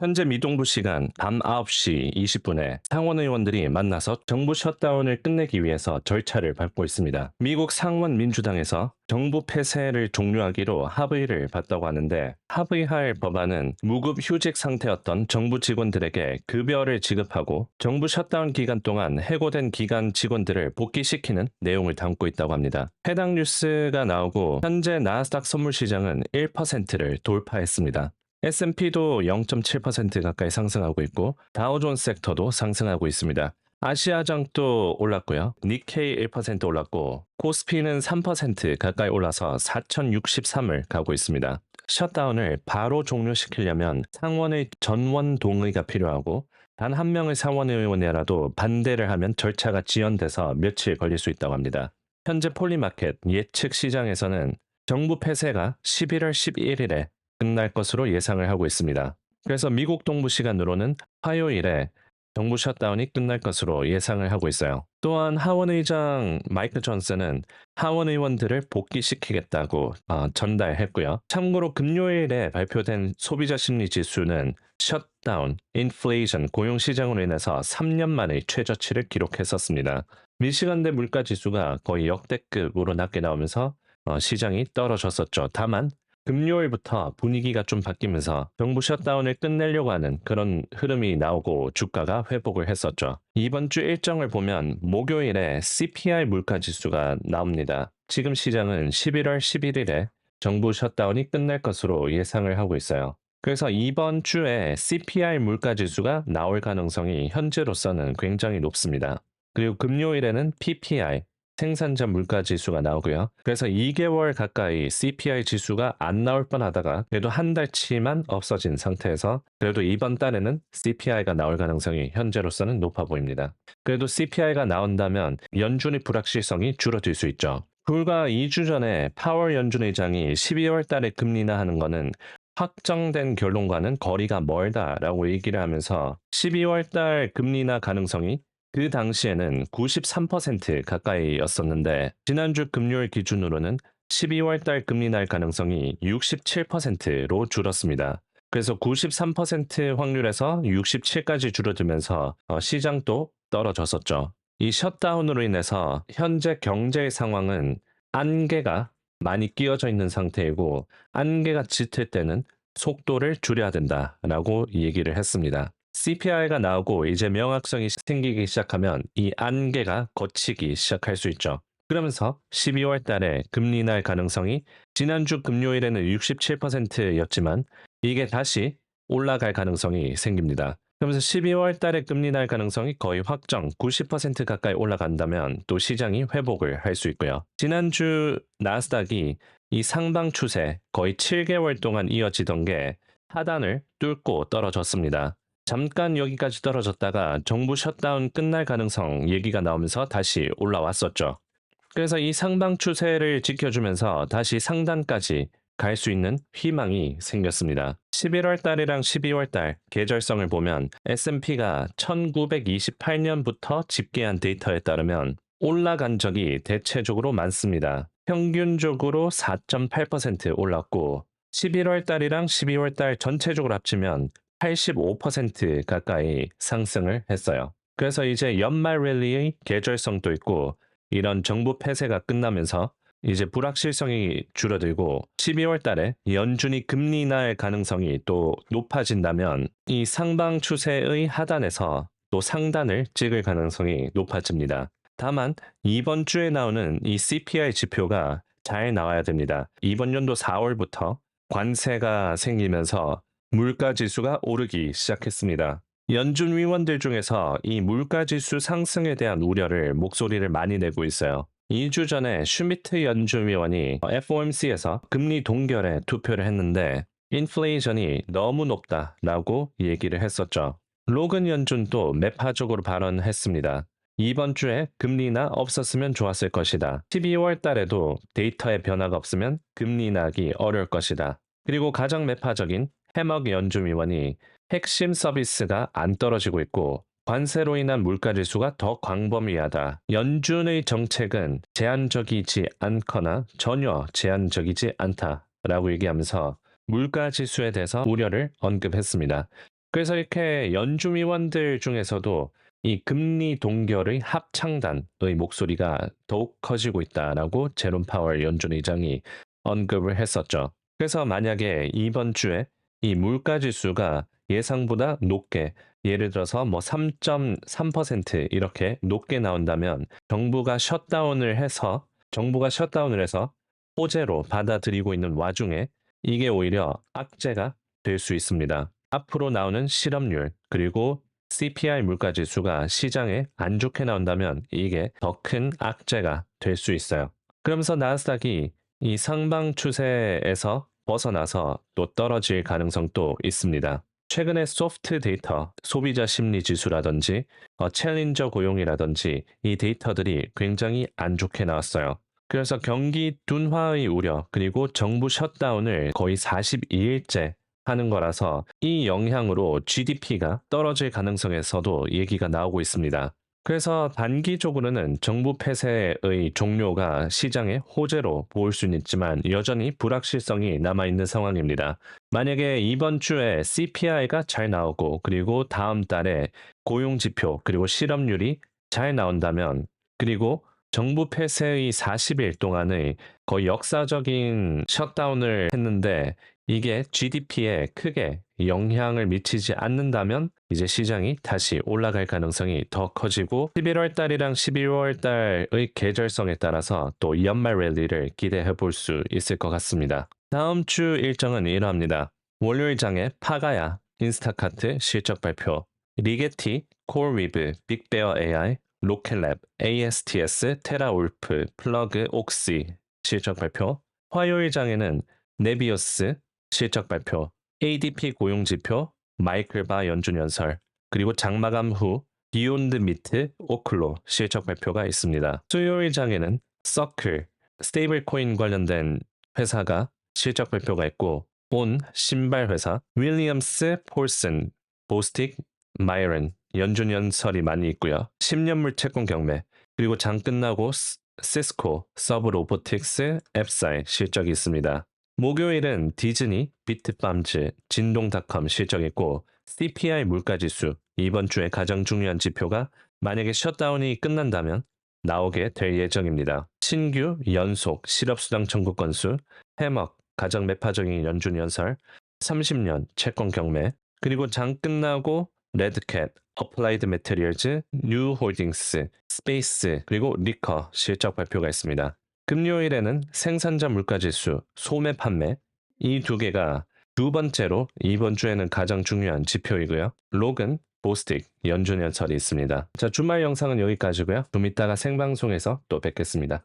현재 미동부 시간 밤 9시 20분에 상원 의원들이 만나서 정부 셧다운을 끝내기 위해서 절차를 밟고 있습니다. 미국 상원 민주당에서 정부 폐쇄를 종료하기로 합의를 봤다고 하는데 합의할 법안은 무급 휴직 상태였던 정부 직원들에게 급여를 지급하고 정부 셧다운 기간 동안 해고된 기간 직원들을 복귀시키는 내용을 담고 있다고 합니다. 해당 뉴스가 나오고 현재 나스닥 선물 시장은 1%를 돌파했습니다. S&P도 0.7% 가까이 상승하고 있고 다우존스 섹터도 상승하고 있습니다. 아시아장도 올랐고요. 니케이 1% 올랐고 코스피는 3% 가까이 올라서 4063을 가고 있습니다. 셧다운을 바로 종료시키려면 상원의 전원 동의가 필요하고 단 한 명의 상원 의원이라도 반대를 하면 절차가 지연돼서 며칠 걸릴 수 있다고 합니다. 현재 폴리마켓 예측 시장에서는 정부 폐쇄가 11월 11일에 끝날 것으로 예상을 하고 있습니다. 그래서 미국 동부 시간으로는 화요일에 정부 셧다운이 끝날 것으로 예상을 하고 있어요. 또한 하원 의장 마이크 존슨은 하원 의원들을 복귀시키겠다고 어, 전달했고요. 참고로 금요일에 발표된 소비자 심리 지수는 셧다운, 인플레이션, 고용 시장으로 인해서 3년 만에 최저치를 기록했었습니다. 미시간대 물가 지수가 거의 역대급으로 낮게 나오면서 어, 시장이 떨어졌었죠. 다만 금요일부터 분위기가 좀 바뀌면서 정부 셧다운을 끝내려고 하는 그런 흐름이 나오고 주가가 회복을 했었죠. 이번 주 일정을 보면 목요일에 CPI 물가 지수가 나옵니다. 지금 시장은 11월 11일에 정부 셧다운이 끝날 것으로 예상을 하고 있어요. 그래서 이번 주에 CPI 물가 지수가 나올 가능성이 현재로서는 굉장히 높습니다. 그리고 금요일에는 PPI, 생산자 물가 지수가 나오고요. 그래서 2개월 가까이 CPI 지수가 안 나올 뻔하다가 그래도 한 달치만 없어진 상태에서 그래도 이번 달에는 CPI가 나올 가능성이 현재로서는 높아 보입니다. 그래도 CPI가 나온다면 연준의 불확실성이 줄어들 수 있죠. 불과 2주 전에 파월 연준 의장이 12월 달에 금리나 하는 거는 확정된 결론과는 거리가 멀다라고 얘기를 하면서 12월 달 금리나 가능성이 그 당시에는 93% 가까이였었는데 지난주 금요일 기준으로는 12월 달 금리 날 가능성이 67%로 줄었습니다. 그래서 93% 확률에서 67까지 줄어들면서 어, 시장도 떨어졌었죠. 이 셧다운으로 인해서 현재 경제 상황은 안개가 많이 끼어져 있는 상태이고 안개가 짙을 때는 속도를 줄여야 된다라고 얘기를 했습니다. CPI가 나오고 이제 명확성이 생기기 시작하면 이 안개가 걷히기 시작할 수 있죠. 그러면서 12월 달에 금리 날 가능성이 지난주 금요일에는 67%였지만 이게 다시 올라갈 가능성이 생깁니다. 그러면서 12월 달에 금리 날 가능성이 거의 확정 90% 가까이 올라간다면 또 시장이 회복을 할 수 있고요. 지난주 나스닥이 이 상방 추세 거의 7개월 동안 이어지던 게 하단을 뚫고 떨어졌습니다. 잠깐 여기까지 떨어졌다가 정부 셧다운 끝날 가능성 얘기가 나오면서 다시 올라왔었죠. 그래서 이 상방 추세를 지켜주면서 다시 상단까지 갈 수 있는 희망이 생겼습니다. 11월 달이랑 12월 달 계절성을 보면 S&P가 1928년부터 집계한 데이터에 따르면 올라간 적이 대체적으로 많습니다. 평균적으로 4.8% 올랐고 11월 달이랑 12월 달 전체적으로 합치면 85% 가까이 상승을 했어요. 그래서 이제 연말 랠리의 계절성도 있고 이런 정부 폐쇄가 끝나면서 이제 불확실성이 줄어들고 12월 달에 연준이 금리 날 가능성이 또 높아진다면 이 상방 추세의 하단에서 또 상단을 찍을 가능성이 높아집니다. 다만 이번 주에 나오는 이 CPI 지표가 잘 나와야 됩니다. 이번 연도 4월부터 관세가 생기면서 물가 지수가 오르기 시작했습니다. 연준 위원들 중에서 이 물가 지수 상승에 대한 우려를 목소리를 많이 내고 있어요. 2주 전에 슈미트 연준 위원이 FOMC에서 금리 동결에 투표를 했는데 인플레이션이 너무 높다라고 얘기를 했었죠. 로근 연준도 매파적으로 발언했습니다. 이번 주에 금리나 없었으면 좋았을 것이다. 12월 달에도 데이터에 변화가 없으면 금리 나기 어려울 것이다. 그리고 가장 매파적인 해먹 연준위원이 핵심 서비스가 안 떨어지고 있고 관세로 인한 물가 지수가 더 광범위하다. 연준의 정책은 제한적이지 않거나 전혀 제한적이지 않다라고 얘기하면서 물가 지수에 대해서 우려를 언급했습니다. 그래서 이렇게 연준위원들 중에서도 이 금리 동결의 합창단의 목소리가 더욱 커지고 있다라고 제롬 파월 연준 의장이 언급을 했었죠. 그래서 만약에 이번 주에 이 물가 지수가 예상보다 높게 예를 들어서 뭐 3.3% 이렇게 높게 나온다면 정부가 셧다운을 해서 정부가 셧다운을 해서 호재로 받아들이고 있는 와중에 이게 오히려 악재가 될 수 있습니다. 앞으로 나오는 실업률 그리고 CPI 물가 지수가 시장에 안 좋게 나온다면 이게 더 큰 악재가 될 수 있어요. 그러면서 나스닥이 이 상방 추세에서 벗어나서 또 떨어질 가능성도 있습니다. 최근에 소프트 데이터, 소비자 심리 지수라든지 어, 챌린저 고용이라든지 이 데이터들이 굉장히 안 좋게 나왔어요. 그래서 경기 둔화의 우려 그리고 정부 셧다운을 거의 42일째 하는 거라서 이 영향으로 GDP가 떨어질 가능성에서도 얘기가 나오고 있습니다. 그래서 단기적으로는 정부 폐쇄의 종료가 시장의 호재로 보일 수는 있지만 여전히 불확실성이 남아있는 상황입니다. 만약에 이번 주에 CPI가 잘 나오고 그리고 다음 달에 고용지표 그리고 실업률이 잘 나온다면 그리고 정부 폐쇄의 40일 동안의 거의 역사적인 셧다운을 했는데 이게 GDP에 크게 영향을 미치지 않는다면 이제 시장이 다시 올라갈 가능성이 더 커지고 11월 달이랑 12월 달의 계절성에 따라서 또 연말 랠리를 기대해 볼 수 있을 것 같습니다. 다음 주 일정은 이러합니다. 월요일 장에 파가야, 인스타카트 실적 발표, 리게티, 콜위브, 빅베어 AI, 로켓랩, ASTS, 테라울프, 플러그 옥시 실적 발표, 화요일 장에는 네비어스 실적 발표, ADP 고용 지표, 마이클 바 연준 연설, 그리고 장마감 후 비욘드 미트, 오클로 실적 발표가 있습니다. 수요일 장에는 서클, 스테이블 코인 관련된 회사가 실적 발표가 있고 온 신발 회사, 윌리엄스 폴슨, 보스틱, 마이런 연준 연설이 많이 있고요. 10년물 채권 경매, 그리고 장 끝나고 스- 시스코, 서브 로보틱스, 앱사이 실적이 있습니다. 목요일은 디즈니, 비트밤즈, 진동닷컴 실적 있고 CPI 물가지수 이번 주에 가장 중요한 지표가 만약에 셧다운이 끝난다면 나오게 될 예정입니다. 신규 연속 실업수당 청구 건수, 해먹 가장 매파적인 연준 연설, 30년 채권 경매, 그리고 장 끝나고 레드캣, 어플라이드 메테리얼즈, 뉴 홀딩스, 스페이스, 그리고 리커 실적 발표가 있습니다. 금요일에는 생산자 물가지수, 소매 판매 이 두 개가 두 번째로 이번 주에는 가장 중요한 지표이고요. 록은 보스틱 연준연설이 있습니다. 자 주말 영상은 여기까지고요. 좀 이따가 생방송에서 또 뵙겠습니다.